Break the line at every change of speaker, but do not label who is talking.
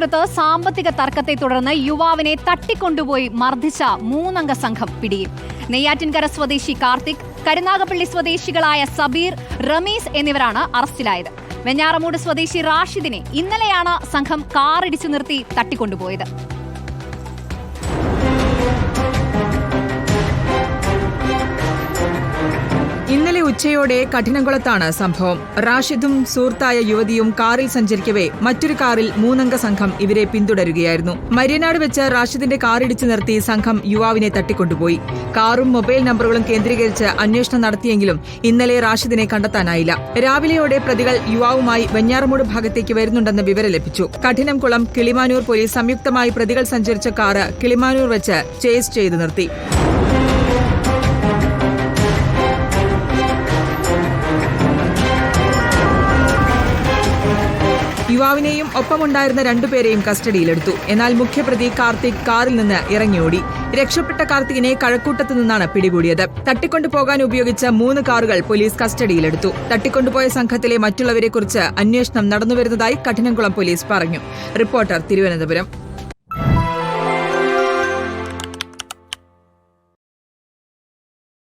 തിരുവനന്തപുരത്ത് സാമ്പത്തിക തർക്കത്തെ തുടർന്ന് യുവാവിനെ തട്ടിക്കൊണ്ടുപോയി മർദ്ദിച്ച മൂന്നംഗ സംഘം പിടിയിൽ. നെയ്യാറ്റിൻകര സ്വദേശി കാർത്തിക് കരുനാഗപ്പള്ളി സ്വദേശികളായ സബീർ റമീസ് എന്നിവരാണ് അറസ്റ്റിലായത്. വെഞ്ഞാറമൂട് സ്വദേശി റാഷിദിനെ ഇന്നലെയാണ് സംഘം കാറിടിച്ചു നിർത്തി തട്ടിക്കൊണ്ടുപോയത്.
ഇന്നലെ ഉച്ചയോടെ കഠിനംകുളത്താണ് സംഭവം. റാഷിദും സുഹൃത്തായ യുവതിയും കാറിൽ സഞ്ചരിക്കവേ മറ്റൊരു കാറിൽ മൂന്നംഗ സംഘം ഇവരെ പിന്തുടരുകയായിരുന്നു. മര്യനാട് വെച്ച് റാഷിദിന്റെ കാറിടിച്ചു നിർത്തി സംഘം യുവാവിനെ തട്ടിക്കൊണ്ടുപോയി. കാറും മൊബൈൽ നമ്പറുകളും കേന്ദ്രീകരിച്ച് അന്വേഷണം നടത്തിയെങ്കിലും ഇന്നലെ റാഷിദിനെ കണ്ടെത്താനായില്ല. രാവിലെയോടെ പ്രതികൾ യുവാവുമായി വെഞ്ഞാറമൂട് ഭാഗത്തേക്ക് വരുന്നുണ്ടെന്ന് വിവരം ലഭിച്ചു. കഠിനംകുളം കിളിമാനൂർ പോലീസ് സംയുക്തമായി പ്രതികൾ സഞ്ചരിച്ച കാറ് കിളിമാനൂർ വെച്ച് ചേസ് ചെയ്തു നിർത്തി. യുവാവിനെയും ഒപ്പമുണ്ടായിരുന്ന രണ്ടുപേരെയും കസ്റ്റഡിയിലെടുത്തു. എന്നാൽ മുഖ്യപ്രതി കാർത്തിക് കാറിൽ നിന്ന് ഇറങ്ങിയോടി. രക്ഷപ്പെട്ട കാർത്തികിനെ കഴക്കൂട്ടത്തു നിന്നാണ് പിടികൂടിയത്. തട്ടിക്കൊണ്ടുപോകാൻ ഉപയോഗിച്ച മൂന്ന് കാറുകൾ പോലീസ് കസ്റ്റഡിയിലെടുത്തു. തട്ടിക്കൊണ്ടുപോയ സംഘത്തിലെ മറ്റുള്ളവരെക്കുറിച്ച് അന്വേഷണം നടന്നുവരുന്നതായി കഠിനംകുളം പോലീസ് പറഞ്ഞു. റിപ്പോർട്ടർ തിരുവനന്തപുരം.